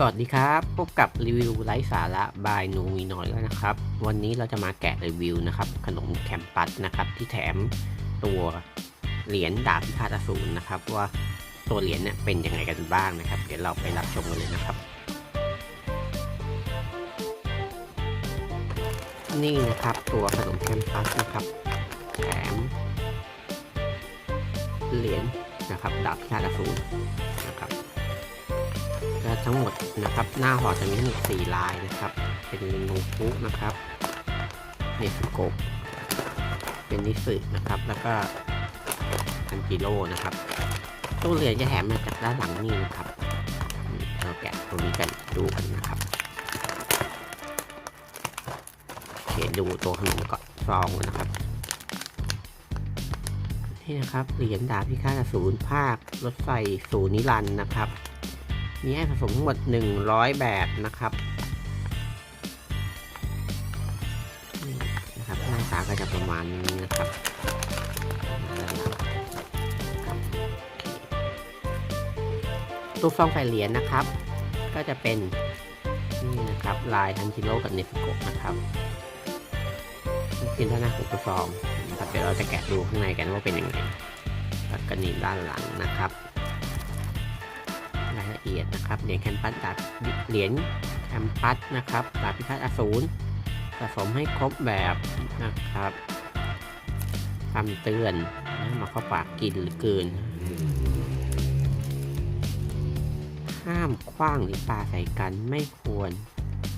สวัสดีครับ พบกับรีวิวไร้สาระบายนูมีน้อยแล้วนะครับ วันนี้เราจะมาแกะรีวิวนะครับขนมแคมปัสนะครับที่แถมตัวเหรียญดาบพิฆาตอสูรนะครับ ว่าตัวเหรียญเนี่ยเป็นยังไงกันบ้างนะครับ เดี๋ยวเราไปรับชมกันเลยนะครับ นี่นะครับตัวขนมแคมปัสนะครับ แถมเหรียญนะครับดาบพิฆาตอสูร ก็ทั้งหมดนะครับ หน้าห่อจะมีทั้งหมด4ลายนะครับ เป็นโนฟุนะครับเนสโกะเป็นนิสึนะครับ แล้วก็อันจิโร่นะครับตู้เหรียญจะแถมมาจากด้านหลังนี่นะครับเราแกะตรงนี้กันดูกันนะครับโอเคดูตัวขนมก่อนซองนะครับนี่นะครับเหรียญดาบพิฆาตอสูรภาครถไฟสู่นิรันดร์นะครับ มีให้ผสมทั้งหมด 100 แบบนะครับนี่นะครับหน้าตาก็จะประมาณนี้นะครับตู้ฟองใส่เหรียญนะครับ ก็จะเป็นนี่นะครับลายทันจิโร่กับเนฟโกะนะครับนี่ด้านหน้าของตู้ฟองนะครับเดี๋ยวเราจะแกะดูข้างในกันว่าเป็นยังไงแล้วก็นี่ด้านหลังนะครับ รายละเอียดนะครับเหรียญแคมปัสดาบเหรียญแคมปัสนะครับดาบพิฆาตอสูรผสมให้ครบแบบนะครับคำเตือนนะมาเข้าปากกินหรือเกิน ห้ามคว้างหรือปาใส่กันไม่ควร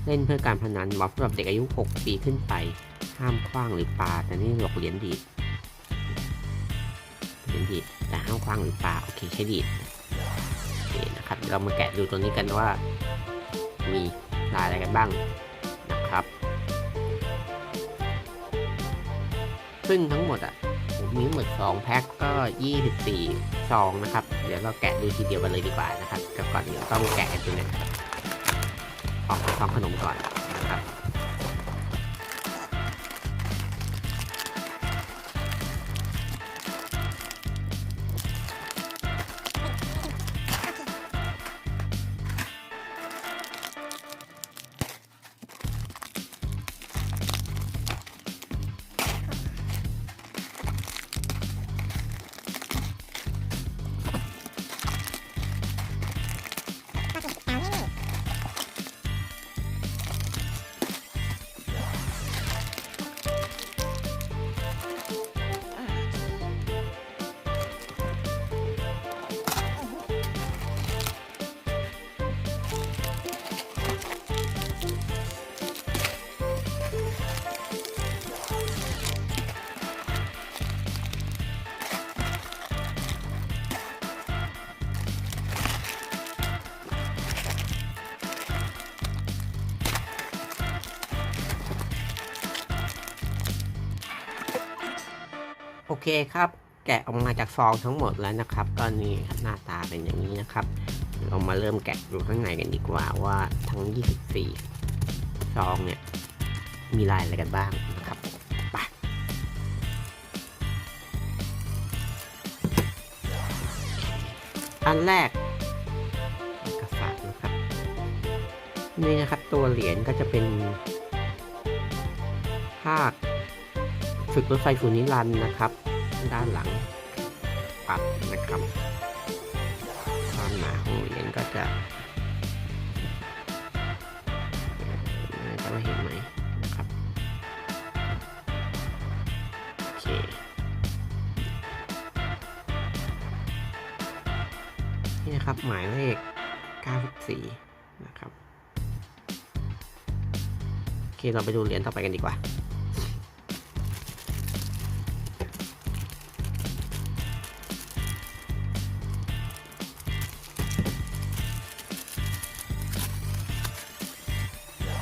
เล่นเพื่อการพนันเหมาะสำหรับเด็กอายุ 6 ปีขึ้นไป ห้ามคว้างหรือปาแต่นี่หลอกเหรียญดีดเหรียญดีดแต่ห้ามคว้างหรือปาโอเคใช้ดีด นะครับ เรามาแกะดูตัวนี้กันว่า มีลายอะไรกันบ้างนะครับ ซึ่งทั้งหมดอะผมมีหมด2แพ็คก็ 24ซองนะครับ เดี๋ยวเราแกะดูทีเดียวกันเลยดีกว่านะครับแต่ก่อนเดี๋ยวต้องแกะตัวนี้ออกซองขนมก่อน เคครับ แกะออกมาจากซองทั้งหมดแล้วนะครับ ก็นี่หน้าตาเป็นอย่างนี้นะครับ เรามาเริ่มแกะดูข้างในกันดีกว่าว่าทั้ง 24 ซองเนี่ยมีลายอะไรกันบ้างนะครับไปอันแรกเอกสารนะครับ นี่นะครับตัวเหรียญก็จะเป็นภาคฝึกรถไฟสู่นิรันนะครับ ด้านหลังปัดนะครับ ความหนาของเหรียญก็จะเอ่จะไม่เห็นไหมนะครับโอเคนี่นะครับหมายเลข 94 นะครับโอเคเราไปดูเหรียญต่อไปกันดีกว่า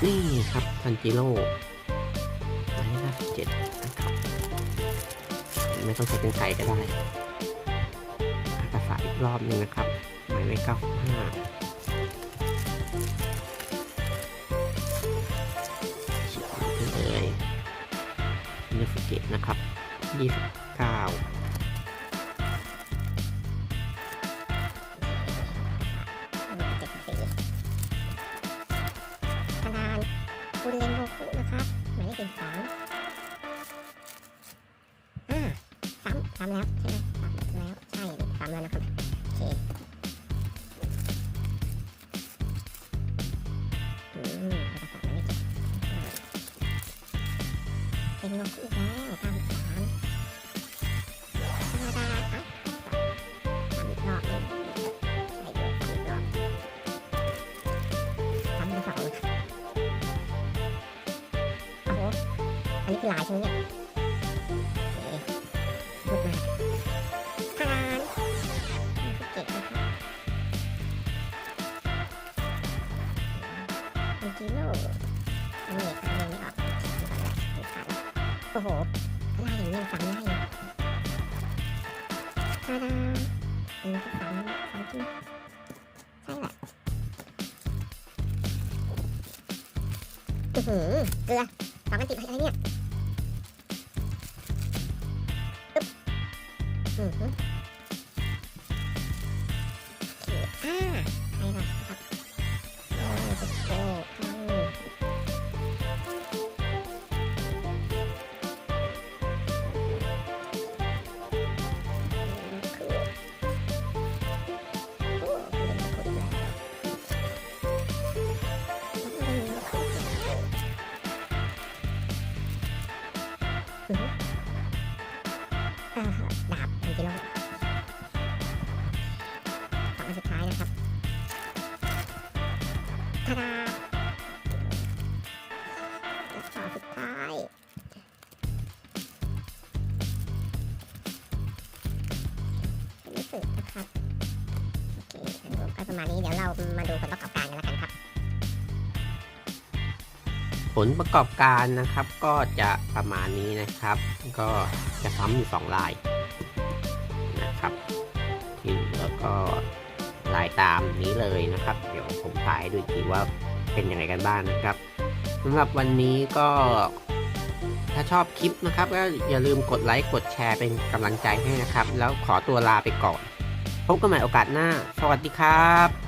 นี่ครับทันจิโร่หมายเลขห้าสิบเจ็ดนะครับ ไม่ต้องใช้เป็นไก่ก็ได้อากาศอีกรอบหนึ่งนะครับหมายเลขเก้าห้าชิบเลยเนฟเกตนะครับยี่สิบเก้าเคุณเลนโกคุนะครับหมายเลขสิบสามอ่าซ้ำซ้ำแล้วใช่ไหมซ้ำแล้วใช่ซ้ำแล้วนะครับโอเคอืมแล้วก็ซ้ำหมายเลขเจ็ดเป็นโกคุอีกแล้ว นนี้คือลายใช่ไหมเนี่ยลูกมาทานเก่งนะครับอันจิโร่อันนี้อันออกโอ้โหลายอย่างนี้ยังซ้ำได้เลยทาดาอันนี้คือซ้ำซ้ำจริงใช่แหละอือหือเกลือสองอันติดอะไรเนี่ย อือฮึ ประมาณนี้เดี๋ยวเรามาดูผลประกอบการกันแล้วกันครับ ผลประกอบการนะครับก็จะประมาณนี้นะครับ ก็จะซ้ำอยู่สองลายนะครับที่เหลือก็ลายตามนี้เลยนะครับ เดี๋ยวผมถ่ายดูอีกทีว่าเป็นยังไงกันบ้างนะครับสำหรับวันนี้ก็ถ้าชอบคลิปนะครับก็อย่าลืมกดไลค์กดแชร์เป็นกำลังใจให้นะครับ แล้วขอตัวลาไปก่อน พบกันใหม่โอกาสหน้า สวัสดีครับ